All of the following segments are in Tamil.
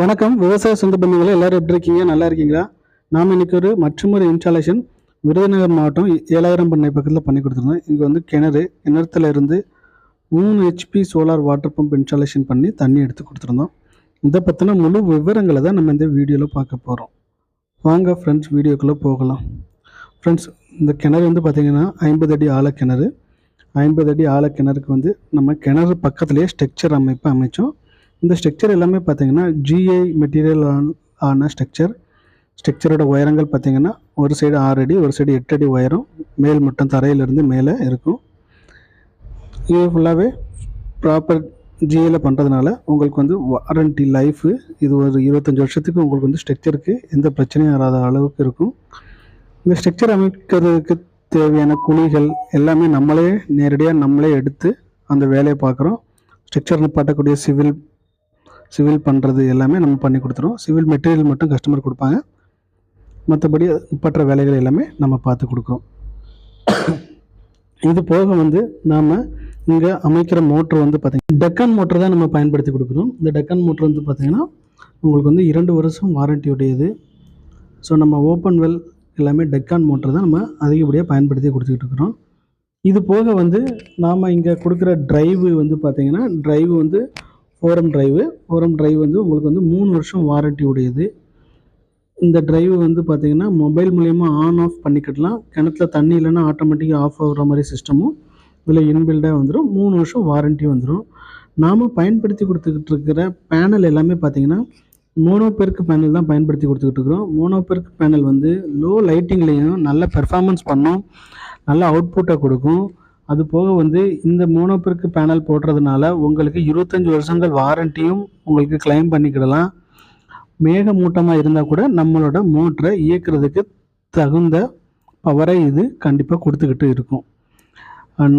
வணக்கம். விவசாய சொந்த பந்தங்களே எல்லாரும் எப்படி இருக்கீங்க? நல்லா இருக்கீங்களா? நாம் இன்னைக்கு ஒரு மற்றொரு இன்ஸ்டாலேஷன் விருதுநகர் மாவட்டம் ஏழாயிரம் பண்ணை பக்கத்தில் பண்ணி கொடுத்துருந்தோம். இங்கே வந்து கிணறு கிணத்துல இருந்து மூணு HP solar water pump installation பண்ணி தண்ணி எடுத்து கொடுத்துருந்தோம். இதை பற்றின முழு விவரங்களை தான் நம்ம இந்த வீடியோவில் பார்க்க போகிறோம் வாங்க ஃப்ரெண்ட்ஸ் வீடியோக்குள்ளே போகலாம். ஃப்ரெண்ட்ஸ் இந்த கிணறு வந்து பார்த்திங்கன்னா ஐம்பது அடி ஆழ கிணறு. ஐம்பது அடி ஆழ கிணறுக்கு வந்து நம்ம கிணறு பக்கத்துலேயே ஸ்ட்ரக்சர் அமைப்பு அமைச்சோம். இந்த ஸ்ட்ரக்சர் எல்லாமே பார்த்தீங்கன்னா ஜிஐ மெட்டீரியல் ஆன ஸ்ட்ரக்சர் ஸ்ட்ரக்சரோட உயரங்கள் பார்த்தீங்கன்னா ஒரு சைடு ஆறு அடி ஒரு சைடு எட்டு அடி உயரம். மேல் மட்டும் தரையிலிருந்து மேலே இருக்கும். இது ஃபுல்லாகவே ப்ராப்பர் ஜிஏல பண்ணுறதுனால உங்களுக்கு வந்து வாரண்டி லைஃபு இது ஒரு இருபத்தஞ்சி வருஷத்துக்கு உங்களுக்கு வந்து ஸ்ட்ரக்சருக்கு எந்த பிரச்சனையும் வராத அளவுக்கு இருக்கும். இந்த ஸ்ட்ரக்சர் அமைக்கிறதுக்கு தேவையான குழிகள் எல்லாமே நம்மளே நேரடியாக நம்மளே எடுத்து அந்த வேலையை பார்க்குறோம். ஸ்ட்ரக்சர் நிப்பாட்டக்கூடிய சிவில் சிவில் பண்ணுறது எல்லாமே நம்ம பண்ணி கொடுத்துருவோம். சிவில் மெட்டீரியல் மட்டும் கஸ்டமர் கொடுப்பாங்க. மற்றபடி பற்ற வேலைகள் எல்லாமே நம்ம பார்த்து கொடுக்குறோம். இது போக வந்து நாம் இங்கே அமைக்கிற மோட்ரு வந்து பார்த்திங்கன்னா டெக்கன் மோட்ரு தான் நம்ம பயன்படுத்தி கொடுக்குறோம். இந்த டெக்கன் மோட்ரு வந்து பார்த்திங்கன்னா உங்களுக்கு வந்து இரண்டு வருஷம் வாரண்டி உடையது. ஸோ நம்ம ஓப்பன் வெல் எல்லாமே டெக்கான் மோட்ரு தான் நம்ம அதிகப்படியாக பயன்படுத்தி கொடுத்துக்கிட்டு இருக்கிறோம். இது போக வந்து நாம் இங்கே கொடுக்குற ட்ரைவு வந்து பார்த்திங்கன்னா ட்ரைவு வந்து ஃபோரம் ட்ரைவு ஃபோரம் ட்ரைவ் வந்து உங்களுக்கு வந்து மூணு வருஷம் வாரண்ட்டி உடையது. இந்த ட்ரைவ் வந்து பார்த்திங்கன்னா மொபைல் மூலயமா ஆன் ஆஃப் பண்ணிக்கிடலாம். கிணத்துல தண்ணி இல்லைன்னா ஆட்டோமேட்டிக்காக ஆஃப் ஆகுற மாதிரி சிஸ்டமும் இதில் இன்பில்டாக வந்துடும் மூணு வருஷம் வாரண்ட்டி வந்துடும் நாம் பயன்படுத்தி கொடுத்துக்கிட்டு இருக்கிற பேனல் எல்லாமே பார்த்திங்கன்னா மோனோபெருக்கு பேனல் தான் பயன்படுத்தி கொடுத்துக்கிட்டு இருக்கிறோம். மோனோபெருக்கு பேனல் வந்து லோ லைட்டிங்லேயும் நல்ல பெர்ஃபார்மன்ஸ் பண்ணும். நல்ல அவுட்புட்டை கொடுக்கும். அது போக வந்து இந்த மோனோபெர்க் பேனல் போடுறதுனால உங்களுக்கு இருபத்தஞ்சி வருஷங்கள் வாரண்டியும் உங்களுக்கு கிளைம் பண்ணிக்கிடலாம். மேகமூட்டமாக இருந்தால் கூட நம்மளோட மோட்டரை இயக்கிறதுக்கு தகுந்த பவரை இது கண்டிப்பாக கொடுத்துக்கிட்டு இருக்கும்.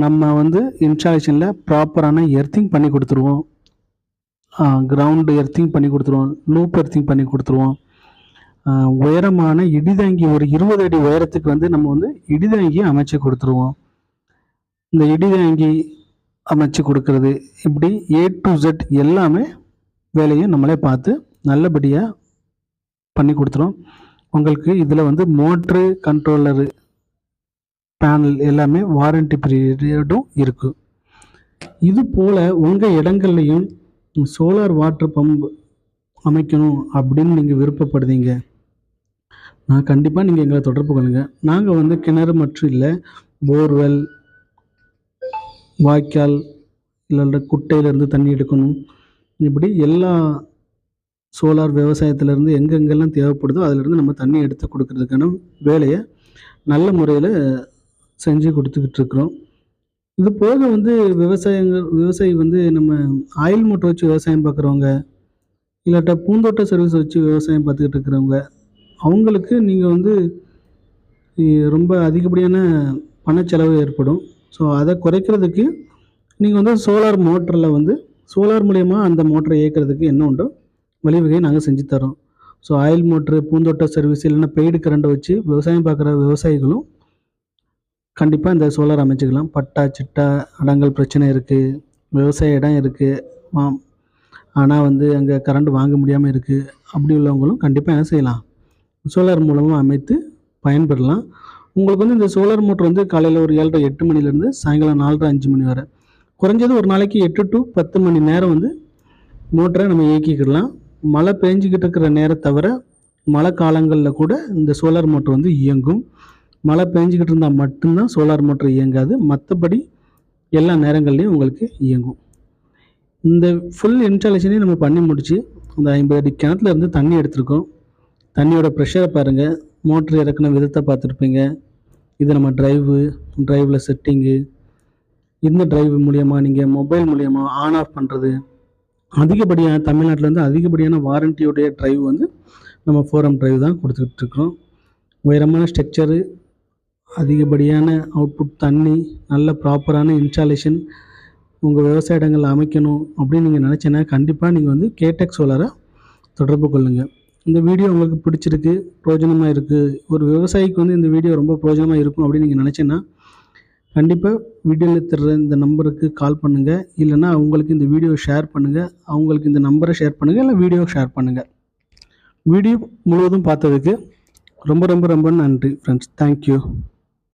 நம்ம வந்து இன்ஸ்டாலேஷனில் ப்ராப்பரான எர்த்திங் பண்ணி கொடுத்துருவோம். கிரவுண்டு எர்த்திங் பண்ணி கொடுத்துருவோம். லூப் எர்த்திங் பண்ணி கொடுத்துருவோம். உயரமான இடிதாங்கி ஒரு இருபது அடி உயரத்துக்கு வந்து நம்ம வந்து இடிதாங்கி அமைச்சு கொடுத்துருவோம். இந்த இடிதாங்கி அமைச்சு கொடுக்கறது. இப்படி ஏ டு ஜெட் எல்லாமே வேலையும் நம்மளே பார்த்து நல்லபடியாக பண்ணி கொடுத்துரும். உங்களுக்கு இதில் வந்து மோட்ரு கண்ட்ரோலரு பேனல் எல்லாமே வாரண்டி பீரியடும் இருக்குது இது போல் உங்கள் இடங்கள்லையும் சோலார் வாட்டர் பம்ப் அமைக்கணும் அப்படின்னு நீங்கள் விருப்பப்படுதீங்க. நான் கண்டிப்பாக நீங்கள் எங்களை தொடர்பு கொள்ளுங்கள் நாங்கள் வந்து கிணறு மற்றும் இல்லை போர்வெல் வாய்க்கால் இல்லை குட்டையிலேருந்து தண்ணி எடுக்கணும். இப்படி எல்லா சோலார் விவசாயத்திலேருந்து எங்கெங்கெல்லாம் தேவைப்படுதோ அதிலேருந்து நம்ம தண்ணி எடுத்து கொடுக்கறதுக்கான வேலையை நல்ல முறையில் செஞ்சு கொடுத்துக்கிட்டு இருக்கிறோம். இது போக வந்து விவசாயங்கள் விவசாயி வந்து நம்ம ஆயில் மூட்டை வச்சு விவசாயம் பார்க்குறவங்க இல்லாட்டா பூந்தோட்ட சர்வீஸ் வச்சு விவசாயம் பார்த்துக்கிட்டு இருக்கிறவங்க அவங்களுக்கு நீங்கள் வந்து ரொம்ப அதிகப்படியான பணச்செலவு ஏற்படும். ஸோ அதை குறைக்கிறதுக்கு நீங்கள் வந்து சோலார் மோட்டரில் வந்து சோலார் மூலயமா அந்த மோட்டரை இயக்கிறதுக்கு என்ன உண்டோ வழிவகையை நாங்கள் செஞ்சு தரோம் ஸோ ஆயில் மோட்ரு பூந்தோட்ட சர்வீஸ் இல்லைன்னா பெய்டு கரண்ட்டை வச்சு விவசாயம் பார்க்குற விவசாயிகளும் கண்டிப்பாக இந்த சோலார் அமைச்சுக்கலாம். பட்டா சிட்டா அடங்கல் பிரச்சனை இருக்குது விவசாய இடம் இருக்குது ஆனால் வந்து அங்கே கரண்ட் வாங்க முடியாமல் இருக்குது அப்படி உள்ளவங்களும் கண்டிப்பாக என்ன செய்யலாம்? சோலார் மூலமாக அமைத்து பயன்பெறலாம். உங்களுக்கு வந்து இந்த சோலார் மோட்டர் வந்து காலையில் ஒரு ஏழரை எட்டு மணிலேருந்து சாயங்காலம் நாலரை அஞ்சு மணி வரை. குறைஞ்சது ஒரு நாளைக்கு எட்டு டு பத்து மணி நேரம் வந்து மோட்டரை நம்ம இயக்கிக்கிடலாம். மழை பெஞ்சிக்கிட்டு இருக்கிற நேரம் தவிர மழை காலங்களில் கூட இந்த சோலார் மோட்டர் வந்து இயங்கும். மழை பெஞ்சிக்கிட்டு இருந்தால் மட்டும்தான் சோலார் மோட்டர் இயங்காது. மற்றபடி எல்லா நேரங்கள்லையும் உங்களுக்கு இயங்கும். இந்த ஃபுல் இன்ஸ்டாலேஷனையும் நம்ம பண்ணி முடிச்சு அந்த ஐம்பது அடி கிணத்துலேருந்து தண்ணி எடுத்திருக்கோம். தண்ணியோட ப்ரெஷரை பாருங்கள் மோட்ரு இறக்குன விதத்தை பார்த்துருப்பீங்க. இது நம்ம ட்ரைவு ட்ரைவில் செட்டிங்கு இந்த ட்ரைவ் மூலியமாக நீங்கள் மொபைல் மூலியமாக ஆன் ஆஃப் பண்ணுறது அதிகப்படியான தமிழ்நாட்டில் வந்து அதிகப்படியான வாரண்டியோடைய ட்ரைவ் வந்து நம்ம ஃபோரம் ட்ரைவ் தான் கொடுத்துக்கிட்டுருக்கோம் உயரமான ஸ்ட்ரக்சரு அதிகப்படியான அவுட்புட் தண்ணி நல்ல ப்ராப்பரான இன்ஸ்டாலேஷன் உங்கள் விவசாய இடங்களில் அமைக்கணும் அப்படின்னு நீங்கள் நினச்சேன்னா கண்டிப்பாக நீங்கள் வந்து கேடெக் சோலாரை தொடர்பு கொள்ளுங்கள் இந்த வீடியோ உங்களுக்கு பிடிச்சிருக்கு பிரயோஜனமாக இருக்குது ஒரு விவசாயிக்கு வந்து இந்த வீடியோ ரொம்ப பிரயோஜனமாக இருக்கும் அப்படின்னு நீங்கள் நினச்சேன்னா கண்டிப்பாக வீடியோவில் தர்ற இந்த நம்பருக்கு கால் பண்ணுங்கள் இல்லைன்னா அவங்களுக்கு இந்த வீடியோ ஷேர் பண்ணுங்கள் அவங்களுக்கு இந்த நம்பரை ஷேர் பண்ணுங்கள் இல்லை வீடியோ ஷேர் பண்ணுங்கள் வீடியோ முழுவதும் பார்த்ததுக்கு ரொம்ப ரொம்ப ரொம்ப நன்றி ஃப்ரெண்ட்ஸ் தேங்க்யூ